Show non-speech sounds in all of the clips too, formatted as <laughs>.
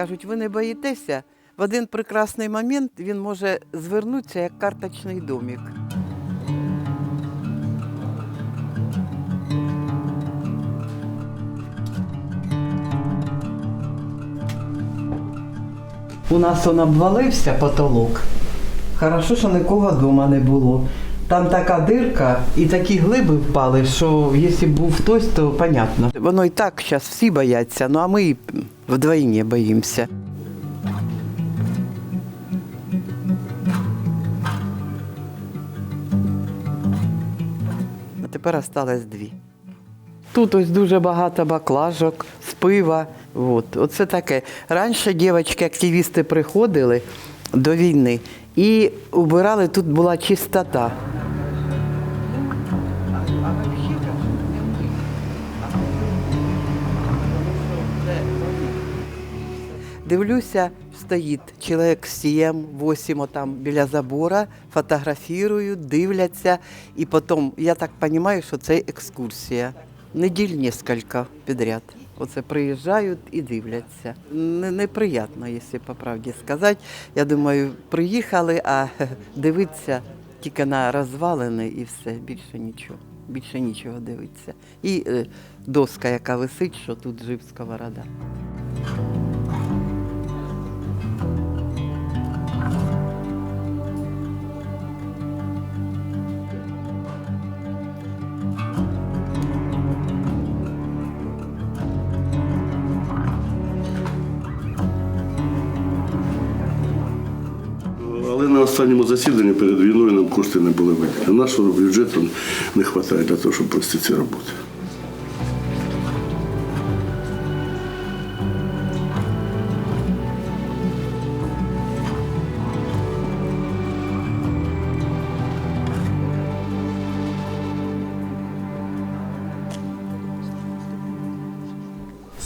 кажуть, ви не боїтеся. В один прекрасний момент він може звернутися як карточний домик. У нас он обвалився потолок. Хорошо, що нікого вдома не було. Там така дирка і такі глиби впали, що якщо був хтось, то понятно. Воно і так зараз всі бояться, ну а ми вдвойні боїмося. А тепер осталось дві. Тут ось дуже багато баклажок з пива. От. Оце таке. Раніше дівчатки-активісти приходили до війни і убирали, тут була чистота. Дивлюся, стоїть чоловік з сієм, восім отам біля забора, фотографірують, дивляться. І потім, я так розумію, що це екскурсія. Неділь кілька підряд. Оце приїжджають і дивляться. Неприємно, якщо по правді сказати. Я думаю, приїхали, а <laughs> дивитися тільки на розвалини і все, більше нічого. Більше нічого дивитися. І е, доска, яка висить, що тут жив сковорода. На останньому засіданні перед війною нам кошти не були виділені. Нашого бюджету не вистачає для того, щоб провести ці роботи.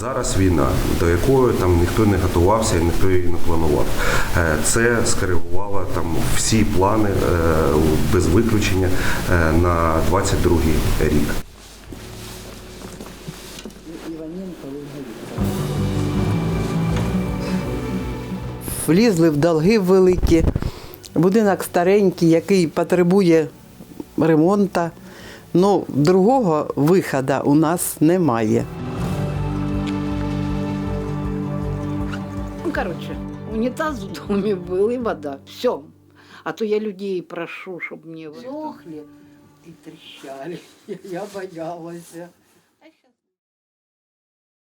Зараз війна, до якої там ніхто не готувався і ніхто її не планував. Е, Це скоригувало там всі плани е, без виключення е, на 22 рік. влізли в долги великі. Будинок старенький, який потребує ремонту. Ну, другого виходу у нас немає. Короче, унитаз в доме был и вода. Все. А то я людей прошу, чтобы мне... Сохли и трещали. <laughs> Я боялась.